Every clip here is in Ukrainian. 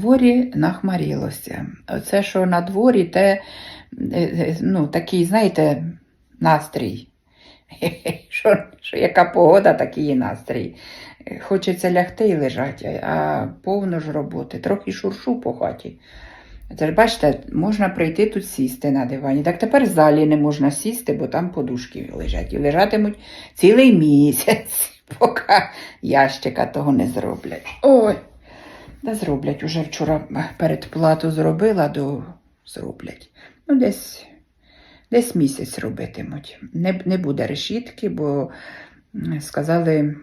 дворі нахмарілося. Оце, що на дворі, те, е, е, ну, такий, знаєте, настрій. Що, що яка погода, такий і настрій. Хочеться лягти і лежати, а повно ж роботи, трохи шуршу по хаті. Це ж бачите, можна прийти тут сісти на дивані. Так тепер в залі не можна сісти, бо там подушки лежать. І лежатимуть цілий місяць, поки ящика того не зроблять. Ой, да зроблять. Уже вчора передплату зробила, до зроблять. Ну, десь, десь місяць робитимуть. Не, не буде решітки, бо сказали,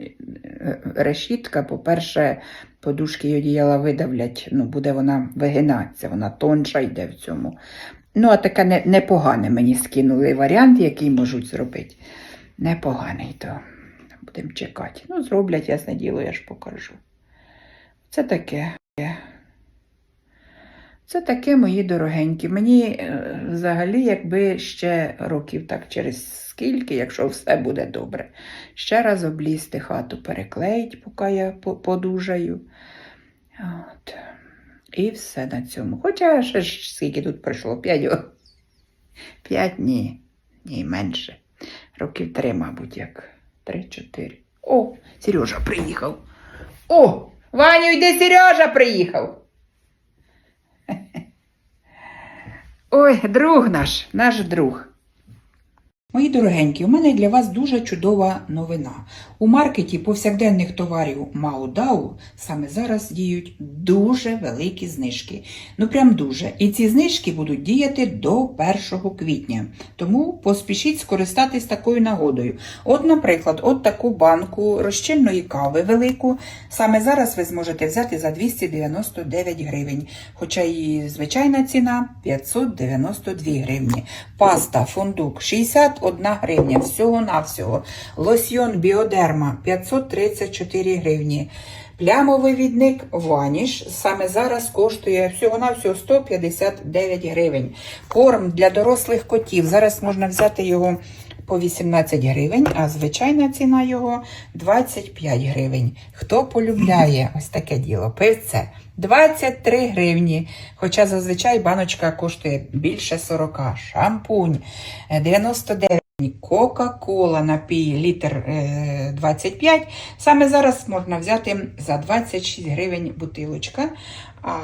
е, решітка, по-перше, подушки і одіяла видавлять, ну, буде вона вигинатися, вона тонша йде в цьому. Ну, а таке непогане мені скинули варіант, який можуть зробити. Непоганий, то будемо чекати. Ну, зроблять, ясне діло, я ж покажу. Це таке. Це таке, мої дорогенькі. Мені е, взагалі, якби ще років так через скільки, якщо все буде добре, ще раз облізти хату, переклеїть, поки я подужаю. От. І все на цьому. Хоча ще ж скільки тут пройшло? П'ять П'ять ні. Ні, менше. Років три, мабуть, як. Три-чотири. О, Сережа приїхав. О! Ваню, йди, Сережа приїхав. Ой, друг наш, наш друг. Мої дорогенькі, у мене для вас дуже чудова новина. У маркеті повсякденних товарів Маудау саме зараз діють дуже великі знижки. Ну прям дуже. І ці знижки будуть діяти до 1 квітня. Тому поспішіть скористатись такою нагодою. От, наприклад, от таку банку розчинної кави велику. Саме зараз ви зможете взяти за 299 гривень, хоча її звичайна ціна 592 гривні. Паста, фундук 61 гривня, всього-навсього. Лосьйон біодерма 534 гривні. Плямовий відник Ваніш саме зараз коштує всього-навсього 159 гривень. Корм для дорослих котів. Зараз можна взяти його по 18 гривень, а звичайна ціна його 25 гривень. Хто полюбляє ось таке діло? Пивце 23 гривні. Хоча зазвичай баночка коштує більше 40. Шампунь е, 99 Кока-кола напій літр е, 25. Саме зараз можна взяти за 26 гривень бутилочка, а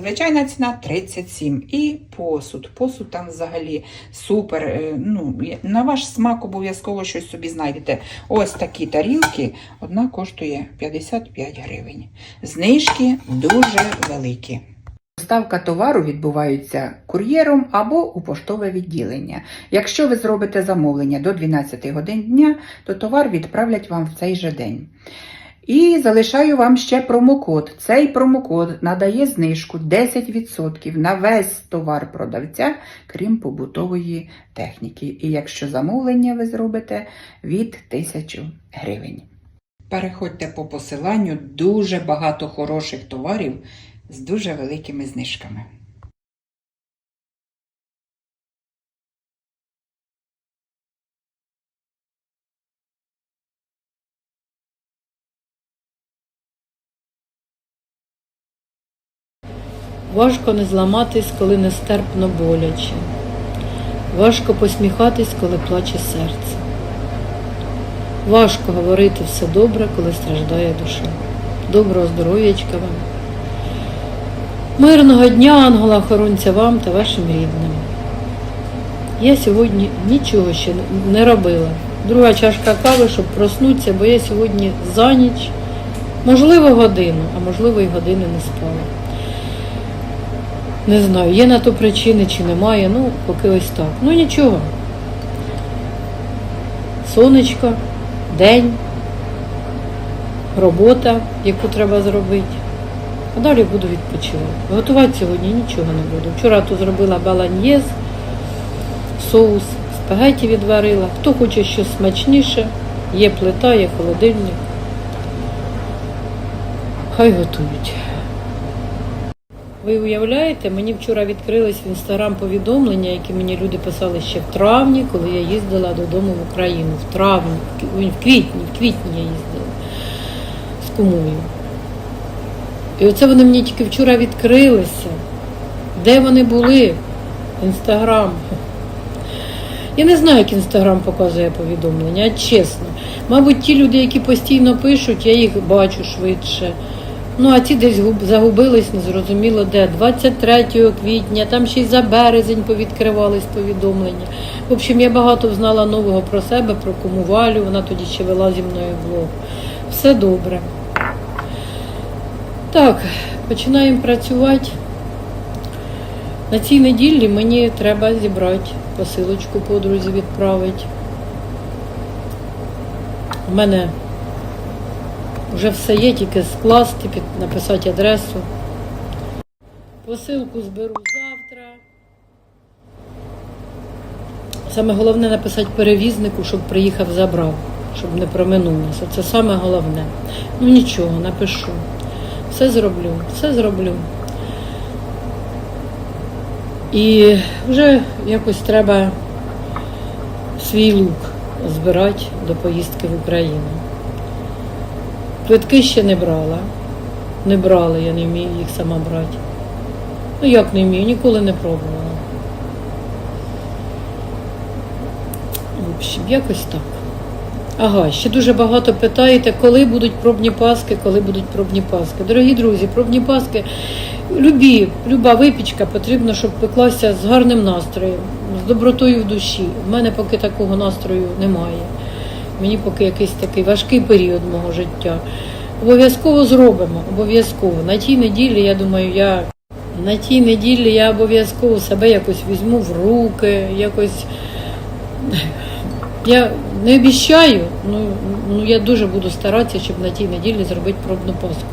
звичайна ціна 37. І посуд. Посуд там взагалі супер. е, Ну, на ваш смак обов'язково щось собі знайдете. Ось такі тарілки. Одна коштує 55 гривень. Знижки дуже великі. Доставка товару відбувається кур'єром або у поштове відділення. Якщо ви зробите замовлення до 12 годин дня, то товар відправлять вам в цей же день. І залишаю вам ще промокод. Цей промокод надає знижку 10% на весь товар продавця, крім побутової техніки. І якщо замовлення ви зробите від 1000 гривень. Переходьте по посиланню дуже багато хороших товарів з дуже великими знижками. Важко не зламатись, коли нестерпно боляче. Важко посміхатись, коли плаче серце. Важко говорити все добре, коли страждає душа. Доброго здоров'ячка вам. Мирного дня, ангела-охоронця вам та вашим рідним. Я сьогодні нічого ще не робила. Друга чашка кави, щоб проснутися, бо я сьогодні за ніч, можливо, годину, а можливо і години не спала. Не знаю, є на то причини чи немає, ну, поки ось так. Ну нічого. Сонечко, день, робота, яку треба зробити. А далі буду відпочивати. Готувати сьогодні нічого не буду. Вчора тут зробила баланьєз, соус, спагеті відварила. Хто хоче щось смачніше, є плита, є холодильник. Хай готують. Ви уявляєте, мені вчора відкрились в інстаграм повідомлення, які мені люди писали ще в травні, коли я їздила додому в Україну. В травні, в квітні, в квітні я їздила з кумою. І оце вони мені тільки вчора відкрилися. Де вони були? Інстаграм. Я не знаю, як інстаграм показує повідомлення, чесно. Мабуть, ті люди, які постійно пишуть, я їх бачу швидше. Ну, а ті десь губ- загубились, незрозуміло де. 23 квітня, там ще й за березень повідкривались повідомлення. В общем, я багато знала нового про себе, про кому Валю, вона тоді ще вела зі мною блог. Все добре. Так, починаємо працювати. На цій неділі мені треба зібрати посилочку подрузі відправити. У мене вже все є, тільки скласти, написати адресу. Посилку зберу завтра. Саме головне написати перевізнику, щоб приїхав, забрав, щоб не проминулося. Це саме головне. Ну нічого, напишу. Все зроблю, все зроблю. І вже якось треба свій лук збирати до поїздки в Україну. Квитки ще не брала. Не брала, я не вмію їх сама брати. Ну як не вмію, ніколи не пробувала. В общем, якось так. Ага, ще дуже багато питаєте, коли будуть пробні паски, коли будуть пробні паски. Дорогі друзі, пробні паски, любі, люба випічка потрібно, щоб пеклася з гарним настроєм, з добротою в душі. У мене поки такого настрою немає. Мені поки якийсь такий важкий період мого життя. Обов'язково зробимо, обов'язково. На тій неділі, я думаю, я на тій неділі я обов'язково себе якось візьму в руки, якось. Я не обіщаю, ну, ну я дуже буду старатися, щоб на тій неділі зробити пробну паску.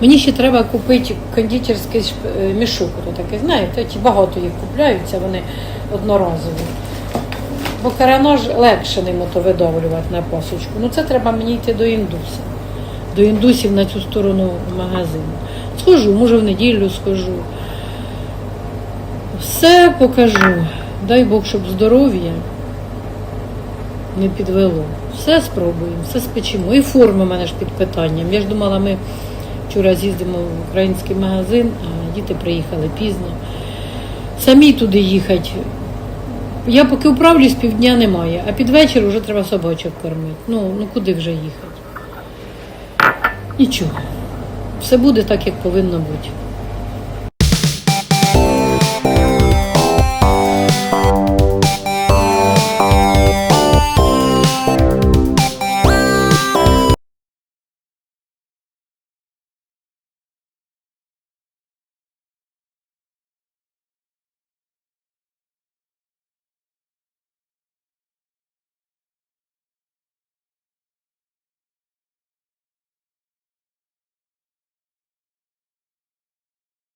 Мені ще треба купити кондитерський е, мішок, такий, знаєте, багато їх купляються, вони одноразові. Бо каранаж легше ним ото видавлювати на пасочку. Ну це треба мені йти до індуса. До індусів на цю сторону магазину. Схожу, може в неділю схожу. Все покажу. Дай Бог, щоб здоров'я не підвело. Все спробуємо, все спечемо. І форма в мене ж під питанням. Я ж думала, ми вчора з'їздимо в український магазин, а діти приїхали пізно. Самі туди їхати. Я поки управлюсь, півдня немає, а під вечір вже треба собачок кормити. Ну, ну куди вже їхати? Нічого. Все буде так, як повинно бути.